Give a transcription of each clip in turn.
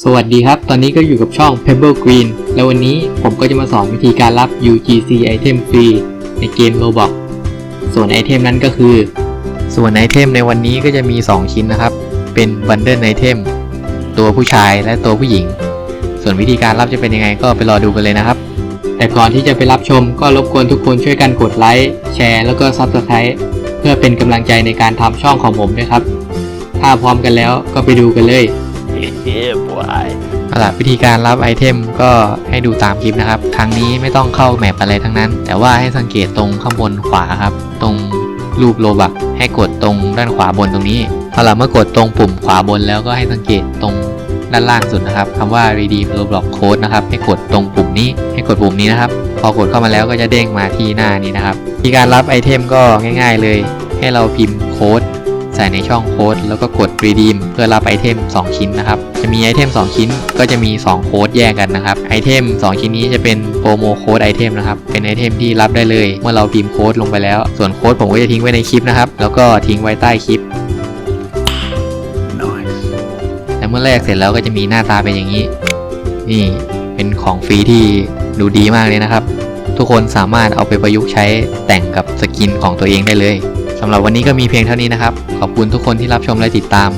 สวัสดีครับ ตอนนี้ก็อยู่กับช่อง Pebble Green แล้ววันนี้ผมก็จะมาสอนวิธีการรับ UGC item ฟรีในเกม Roblox ส่วนไอเทมนั้นก็คือ ส่วนไอเทมในวันนี้ก็จะมี 2 ชิ้นนะครับ เป็นบันเดิลไอเทมตัวผู้ชายและตัวผู้หญิง ส่วนวิธีการรับจะเป็นยังไงก็ไปรอดูกันเลยนะครับ แต่ก่อนที่จะไปรับชมก็รบกวนทุกคนช่วยกันกดไลค์แชร์แล้วก็ Subscribe เพื่อเป็นกำลังใจในการทำช่องของผมด้วยครับ ถ้าพร้อมกันแล้วก็ไปดูกันเลย เอาล่ะวิธีการรับไอเทมก็ให้ดูตามคลิปนะครับ ครั้งนี้ไม่ต้องเข้าแมปอะไรทั้งนั้น แต่ว่าให้สังเกตตรงข้างบนขวาครับ ตรงรูปโลบักให้กดตรงด้านขวาบนตรงนี้เอาล่ะเมื่อกดตรงปุ่มขวาบนแล้วก็ให้สังเกตตรงด้านล่างสุดนะครับคำว่า redeem roblox code นะครับให้กดตรงปุ่มนี้ให้กดปุ่มนี้นะครับ พอกดเข้ามาแล้วก็จะเด้งมาที่หน้านี้นะครับวิธีการรับไอเทมก็ง่าย ๆ เลย ให้เราพิมพ์โค้ด ใส่ในช่องโค้ดแล้วก็กด redeem เพื่อรับไอเทม 2 ชิ้นนะครับ จะมีไอเทม 2 ชิ้นก็จะมี 2 โค้ดแยกกันนะครับ ไอเทม 2 ชิ้นนี้จะเป็นโปรโมโค้ดไอเทมนะครับ เป็นไอเทมที่รับได้เลย เมื่อเราพิมพ์โค้ดลงไปแล้ว ส่วนโค้ดผมก็จะทิ้งไว้ในคลิปนะครับ แล้วก็ทิ้งไว้ใต้คลิป Nice. และเมื่อแรกเสร็จแล้วก็จะมีหน้าตาเป็นอย่างนี้ นี่เป็นของฟรีที่ดูดีมากเลยนะครับ ทุกคนสามารถเอาไปประยุกต์ใช้แต่งกับสกินของตัวเองได้เลย สำหรับวันนี้ก็มีเพียงเท่านี้นะครับ ขอบคุณทุกคนที่รับชมและติดตาม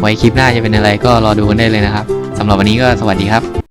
ไว้คลิปหน้าจะเป็นอะไรก็รอดูกันได้เลยนะครับสำหรับวันนี้ก็สวัสดีครับ